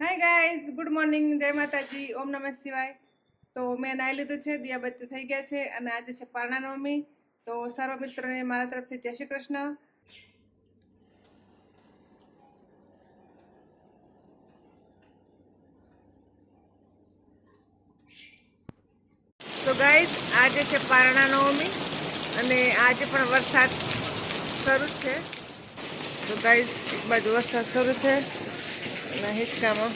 Hi guys good morning જય માતાજી, ઓમ નમઃ શિવાય. તો મેં નાહી લીધું છે, દિયાબત્તી થઈ ગયા છે અને આજે છે પારણા નવમી તો સર્વ મિત્રોને મારા તરફથી જય શ્રી કૃષ્ણ. તો ગાઈઝ આજે છે પારણા નવમી અને આજે પણ વરસાદ શરૂ છે. તો ગાઈઝ એક બાજુ વરસાદ શરૂ છે. અને હિંચકામાં.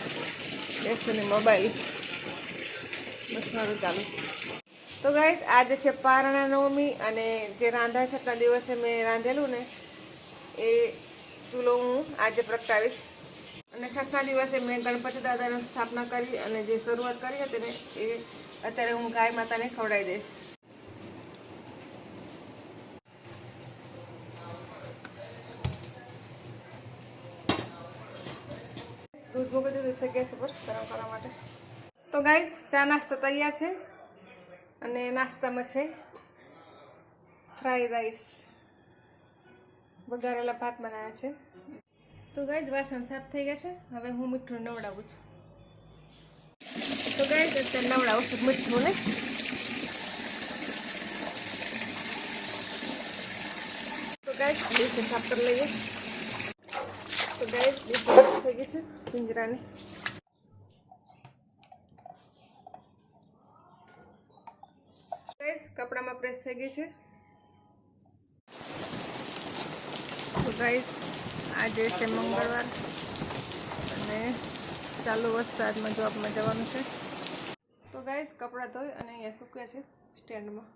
બેસીને મોબાઈલ. બસ મારું ચાલુ છે. તો ગાઈઝ આજે છે પારણા નવમી અને જે રાંધા છઠ્ઠા દિવસે મેં રાંધેલું ને, એ ચૂલો હું, આજે પ્રગટાવીશ. અને છઠ્ઠા દિવસે મેં ગણપતિ દાદાની સ્થાપના કરી અને જે શરૂઆત કરી હતી ને, એ અત્યારે હું ગાય માતાને ખવડાવી દઈશ. દૂધ મૂકી દીધું છે ગેસ ઉપર ગરમ કરવા માટે. તો ગાઈસ, ચા નાસ્તા તૈયાર છે અને નાસ્તામાં છે ફ્રાઈડ રાઈસ. વઘારેલા ભાત બનાવ્યા છે. તો ગાઈસ, વાસણ સાફ થઈ ગયા છે. હવે હું મીઠું નવડાવું છું. તો ગાઈસ, અત્યારે નવડાવું છું મીઠું ને. તો ગાઈસ સાફ કરી લઈએ. તો ડીશ સાફ થઈ ગઈ છે પિંજરાની ગાઈસ કપડામાં પ્રેસ થઈ ગઈ છે. તો ગાઈસ આજે છે મંગળવાર. અને ચાલુ વરસાદમાં જોબમાં જવાનું છે. તો ગાઈસ કપડાં ધોઈ અને અહીંયા સૂક્યા છે સ્ટેન્ડમાં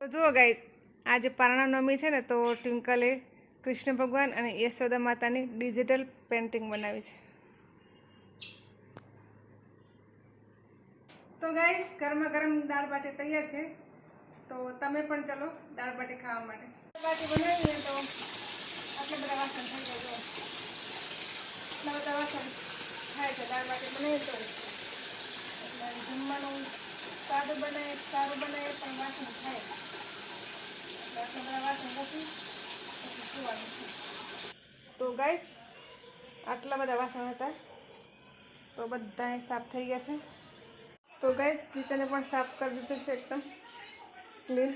તો જુઓ ગાઈસ આજે પારણા નવમી છે ને, તો ટ્વિંકલે કૃષ્ણ ભગવાન અને યશોદા માતાની ડિજિટલ પેન્ટિંગ બનાવી છે. તો ગાઈસ, ગરમા ગરમ દાળ બાટી તૈયાર છે. તો તમે પણ ચલો દાળ બાટી ખાવા માટે. બાટી બનાવીએ તો આટલા બધા વાસણ થઈ જાય આટલા બધા વાસણ થાય છે, દાળ બાટી બનાવીએ તો. એટલે જમવાનું સાદું બને, સારું બને, પણ વાસણ થાય. એટલે આટલા બધા વાસણ પછી ગાઈસ આટલા બધા વાસણ હતા. તો બધા સાફ થઈ ગયા છે. તો ગાઈસ કિચને પણ સાફ કરી દીધું છે એકદમ ક્લીન